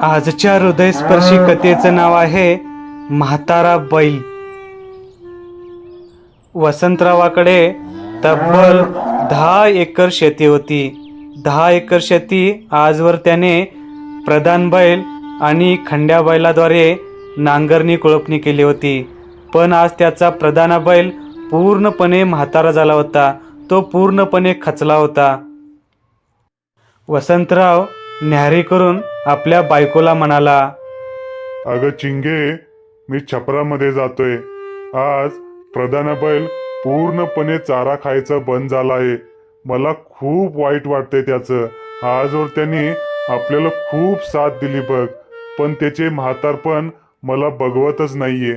आजच्या हृदयस्पर्शी कथेचं नाव आहे म्हातारा बैल. वसंतरावाकडे तब्बल दहा एकर शेती होती. दहा एकर शेती आजवर त्याने प्रधान बैल आणि खंड्या बैलाद्वारे नांगरणी कुळपणी केली होती. पण आज त्याचा प्रधान बैल पूर्णपणे म्हातारा झाला होता. तो पूर्णपणे खचला होता. वसंतराव न्याहारी करून आपल्या बायकोला म्हणाला अगं चिंगे मी छपरामध्ये जातोय. आज प्रधान बैल पूर्णपणे चारा खायचा बंद झाला आहे मला खूप वाईट वाटतंय त्याचं. आजवर त्यांनी आपल्याला खूप साथ दिली बघ. पण त्याचे म्हातारपण मला बघवतच नाहीये.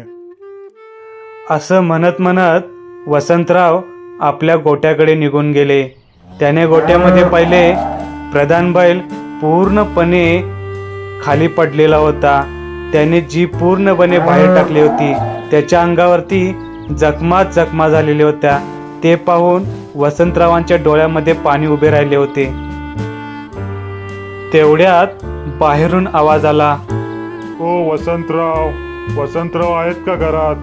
असं म्हणत म्हणत वसंतराव आपल्या गोट्याकडे निघून गेले. त्याने गोट्यामध्ये पाहिले प्रधान बैल पूर्णपणे खाली पडलेला होता. त्याने जी पूर्णपणे बाहेर टाकली होती त्याच्या अंगावरती जखमाच जखमा झालेल्या होत्या. ते पाहून वसंतरावांच्या डोळ्यामध्ये पाणी उभे राहिले होते. तेवढ्यात बाहेरून आवाज आला. ओ वसंतराव वसंतराव आहेत का घरात?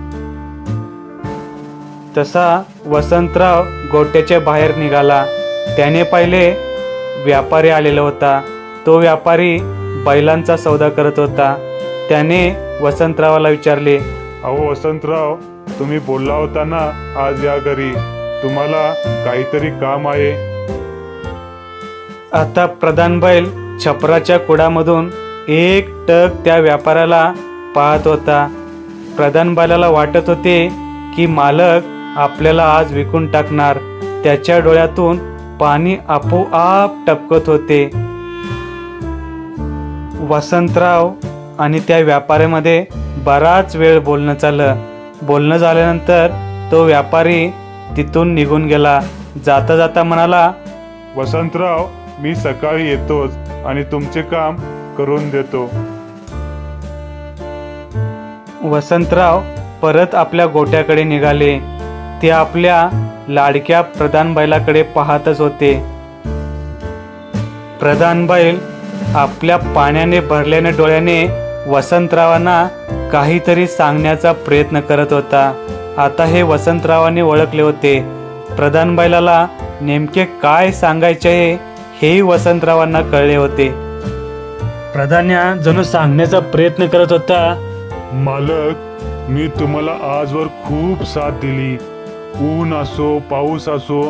तसा वसंतराव गोट्याच्या बाहेर निघाला. त्याने पाहिले व्यापारी आलेला होता. तो व्यापारी बैलांचा सौदा करत होता. त्याने वसंतरावाला विचारले अहो वसंतराव तुम्ही बोलला होता ना आज या घरी. तुम्हाला काहीतरी काम आहे. आता प्रधान बैल छपराच्या कुडामधून एक टक त्या व्यापाऱ्याला पाहत होता. प्रधान बैलाला वाटत होते की मालक आपल्याला आज विकून टाकणार. त्याच्या डोळ्यातून पाणी आपोआप टपकत होते. वसंतराव आणि त्या व्यापाऱ्यामध्ये बराच वेळ बोलणं चाललं. बोलणं झाल्यानंतर तो व्यापारी तिथून निघून गेला. जाता जाता म्हणाला वसंतराव मी सकाळी येतोच आणि तुमचे काम करून देतो. वसंतराव परत आपल्या गोट्याकडे निघाले. ते आपल्या लाडक्या प्रधान बैलाकडे पाहतच होते. प्रधान बैल आपल्या पाण्याने भरल्याने डोळ्याने वसंतरावांना काहीतरी सांगण्याचा प्रयत्न करत होता. आता हे वसंतरावांनी ओळखले होते. प्रधान बैलाला नेमके काय सांगायचे आहे हेही वसंतरावांना कळले होते. प्रधान्या जणू सांगण्याचा प्रयत्न करत होता मालक मी तुम्हाला आजवर खूप साथ दिली. ऊन असो पाऊस असो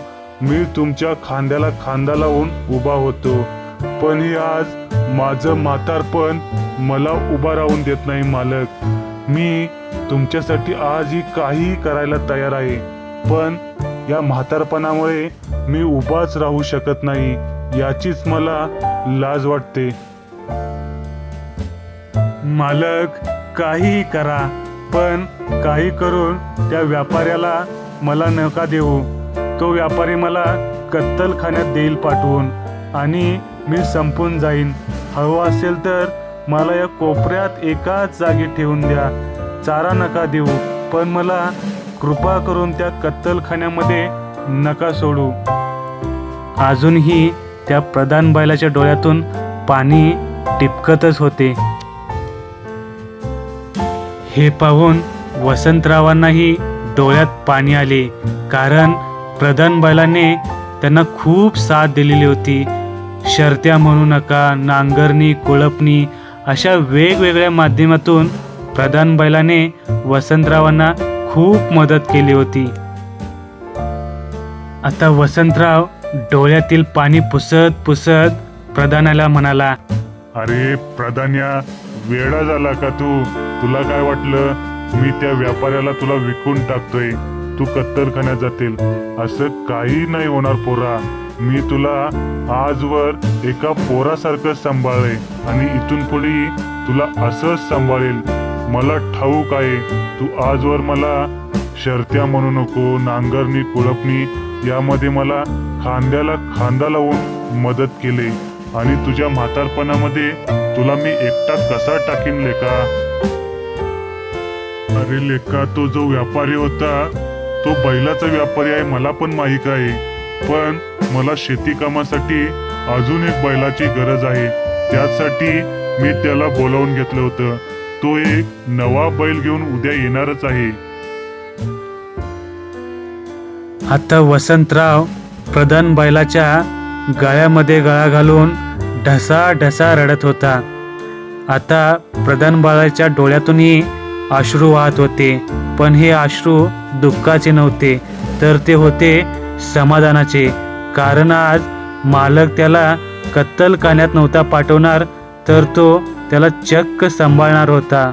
मी तुमच्या खांद्याला खांदा लावून उभा होतो. पण ही आज माझं म्हातारपण मला उभा राहून देत नाही मालक. मी तुमच्यासाठी आजही काही करायला तयार आहे. पण या म्हातारपणामुळे मी उभाच राहू शकत नाही याचीच मला लाज वाटते. मालक काही करा पण काही करून त्या व्यापाऱ्याला मला नका देऊ. तो व्यापारी मला कत्तलखान्यात देईल पाठवून आणि मी संपून जाईन. हवं असेल तर मला या कोपऱ्यात एकाच जागी ठेवून द्या. चारा नका देऊ पण मला कृपा करून त्या कत्तलखान्यामध्ये नका सोडू. अजूनही त्या प्रधान बैलाच्या डोळ्यातून पाणी टिपकतच होते. हे पाहून वसंतरावांनाही डोळ्यात पाणी आले कारण प्रधान बैलाने त्यांना खूप साथ दिलेली होती. शर्त्या म्हणू नका नांगरणी कुळपणी अशा वेगवेगळ्या माध्यमातून प्रधान बैलाने वसंतरावांना खूप मदत केली होती. आता वसंतराव डोळ्यातील पाणी पुसत पुसत प्रधानाला म्हणाला अरे प्रधान्या वेळा झाला का तू? तुला काय वाटलं? मी त्या व्यापाऱ्याला तुला विकून टाकतोय. तू कत्तरखान्यात जातील. असं काही नाही होणार पोरा. मी तुला आजवर एका पोरासारखं सांभाळले आणि इथून पुढे तुला असंच सांभाळेल. मला ठाऊक आहे तू आजवर मला शर्त्या म्हणू नको नांगरणी कुळपणी यामध्ये मला खांद्याला खांदा लावून मदत केले. आणि तुझ्या म्हातारपणामध्ये तुला मी एकटा कसा टाकीन लेका? अरे लेका तो जो व्यापारी होता तो बैलाचा व्यापारी आहे मला पण माहीत आहे. पण मला शेती कामासाठी अजून एक बैलाची गरज आहे. त्यासाठी मी त्याला बोलावून घेतलं होतं. तो एक नवा बैल घेऊन उद्या येणारच आहे. आता वसंतराव प्रधान बैलाच्या गळ्यामध्ये गळा घालून ढसा ढसा रडत होता. आता प्रधान बाळाच्या डोळ्यातूनही अश्रू वाहत होते. पण हे अश्रू दुःखाचे नव्हते तर ते होते समाधानाचे. कारण आज मालक त्याला कत्तलखान्यात नव्हता पाठवणार तर तो त्याला चक्क सांभाळणार होता.